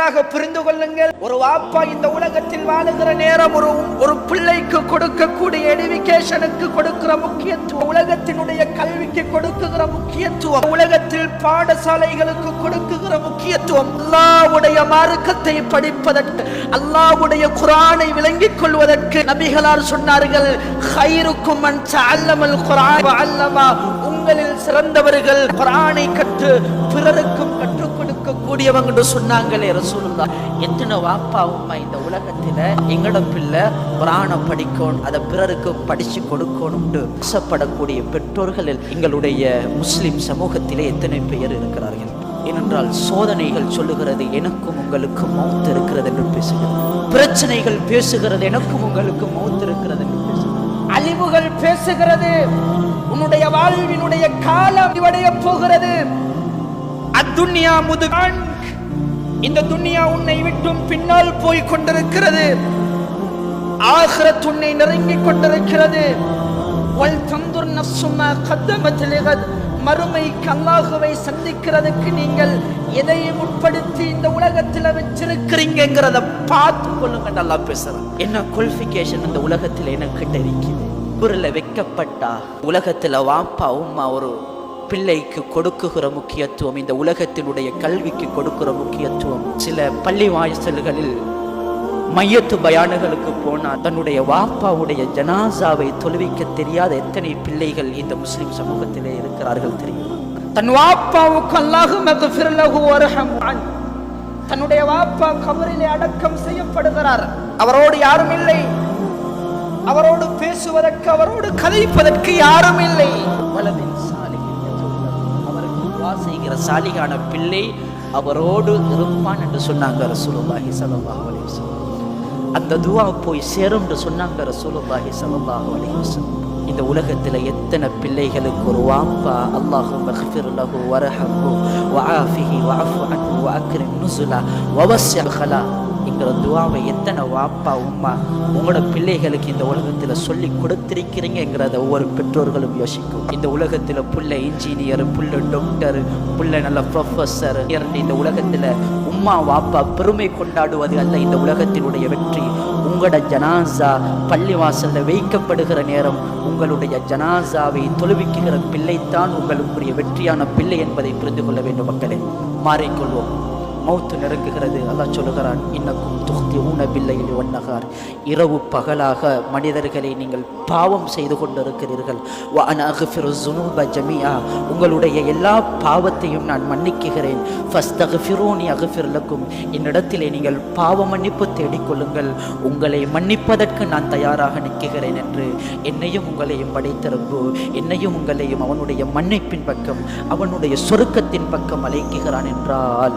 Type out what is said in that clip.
நன்றாக புரிந்து கொள்ளுங்கள். ஒரு வாப்பா இந்த உலகத்தில் வாழுகிற நேரம் ஒரு ஒரு பிள்ளைக்கு கொடுக்கக்கூடிய எடுவிகேஷனுக்கு கொடுக்கிற முக்கியத்துவம் உலகத்தினுடைய கல்விக்கு கொடுக்குகிற முக்கியத்துவம் உலகத்தில் பாடசாலைகளுக்கு கொடுக்குகிற முக்கியத்துவம் அல்லாவுடைய மார்க்கத்தை படிப்பதற்கு அல்லாவுடைய குரானை விளங்கிக் கொள்வதற்கு நபிகளார் சொன்னார்கள் ஹைருக்கும் அல்லமல் குரான் அல்லமா உங்களில் சிறந்தவர்கள் குரானை கற்று பிறருக்கும் கற்று கொடுக்கக்கூடியவங்க சொன்னாங்களே ரசூலுல்லா. எத்தனை வாப்பா உம்மா இந்த உலகத்தில்? எங்களோட பிள்ளை புராணம் படிக்கணும் அதை பிறருக்கு படிச்சு கொடுக்கணும்னு ஆசைப்படக்கூடிய பெற்றோர்களில் எங்களுடைய முஸ்லிம் சமூகத்திலே எத்தனை பேர் இருக்கிறார்கள்? ஏனென்றால் சோதனைகள் சொல்லுகிறது எனக்கும் உங்களுக்கும் மௌத் இருக்கிறது என்று பேசுகிறது. பிரச்சனைகள் பேசுகிறது எனக்கும் உங்களுக்கும் மௌத் இருக்கிறது என்று பேசுகிறது. அழிவுகள் பேசுகிறது. உன்னுடைய வாழ்வினுடைய காலம் முடிவடைய போகிறது. அத்துன்யா முதுகான் இந்த துன்யா உன்னை விட்டும் பின்னால் போய் கொண்டிருக்கிறது. ஆகிரத் உன்னை நெருங்கிக் கொண்டிருக்கிறது. வல் தந்துர் நஃப்சுமா கத்தமத்திலிகத் மறுமைக்கு அல்லாஹுவை சந்திக்கிறதுக்கு நீங்கள் எதையும் உட்படுத்தி இந்த உலகத்தில் வச்சிருக்கிறீங்கிறத பார்த்து கொள்ளுங்க நல்லா பேசுறேன். என்ன குவாலிஃபிகேஷன் இந்த உலகத்தில் எனக்கிட்ட இருக்குது? ஊரில் வைக்கப்பட்டா உலகத்தில் வாப்பா உம்மா ஒரு பிள்ளைக்கு கொடுக்குகிற முக்கியத்துவம் இந்த உலகத்தினுடைய கல்விக்கு கொடுக்கிற முக்கியத்துவம். சில பள்ளி வாய்ச்சல்களில் மையத்து பயானுகளுக்கு போனால் தன்னுடைய வாப்பாவுடைய ஜனாசாவை தொழுவிக்க தெரியாத எத்தனை பிள்ளைகள் இந்த முஸ்லிம் சமூகத்திலே இருக்கிறார்கள் தெரியுமா? தன் வாப்பாவுக்கு அல்லாஹு தன்னுடைய வாப்பா கபரிலே அடக்கம் செய்யப்படுகிறார். அவரோடு யாரும் இல்லை. அவரோடு பேசுவதற்கு அவரோடு கதைப்பதற்கு யாரும் இல்லை. வலது துவா செய்கிற சாலிகான பிள்ளை அவரோடு இருப்பான் என்று சொன்னாங்க ரசூலுல்லாஹி ஸல்லல்லாஹு அலைஹி வஸல்லம். அந்த துவா போய் சேரும் என்று சொன்னாங்க ரசூலுல்லாஹி ஸல்லல்லாஹு அலைஹி வஸல்லம். இந்த உலகத்தில் எத்தனை பிள்ளைகளுக்கு ஒரு வாப்பா? அல்லாஹு மக்ஃபிர் லஹு வரஹம்ஹு வஆஃபிஹி வஅஃபு அன்ஹு வஅக்ரிம் நுஸுலா வவஸ்ஸி ஹலா துவாவை எத்தனை வாப்பா உம்மா உங்களோட பிள்ளைகளுக்கு இந்த உலகத்தில் சொல்லி கொடுத்திருக்கிறீங்கிறத ஒவ்வொரு பெற்றோர்களும் யோசிக்கும். இந்த உலகத்தில் புள்ள இன்ஜினியர் புள்ள டாக்டர் புள்ள நல்ல ப்ரொஃபஸர் இந்த உலகத்தில் உம்மா வாப்பா பெருமை கொண்டாடுவது அல்ல இந்த உலகத்தினுடைய வெற்றி. உங்களோட ஜனாசா பள்ளிவாசல்ல வைக்கப்படுகிற நேரம் உங்களுடைய ஜனாசாவை தொழுவிக்குகிற பிள்ளைத்தான் உங்களுக்குரிய வெற்றியான பிள்ளை என்பதை புரிந்து கொள்ள வேண்டும் மக்களே. மாறிக்கொள்வோம். மௌத்து நெருங்குகிறது. அல்லாஹ் சொல்லுகிறான் இன்னக்கும் துக்தி ஊனபில்லையில் ஒன்னகார் இரவு பகலாக மனிதர்களை நீங்கள் பாவம் செய்து கொண்டிருக்கிறீர்கள். ஜமியா உங்களுடைய எல்லா பாவத்தையும் நான் மன்னிக்குகிறேன் ஃபஸ்ட் அகஃபிரோனி அகுஃபிர்லக்கும் என்னிடத்திலே நீங்கள் பாவ மன்னிப்பு தேடிக்கொள்ளுங்கள் உங்களை மன்னிப்பதற்கு நான் தயாராக நிற்கிறேன் என்று என்னையும் உங்களையும் படைத்திருப்பு. என்னையும் உங்களையும் அவனுடைய மன்னிப்பின் பக்கம் அவனுடைய சொருக்கத்தின் பக்கம் அழைக்குகிறான் என்றால்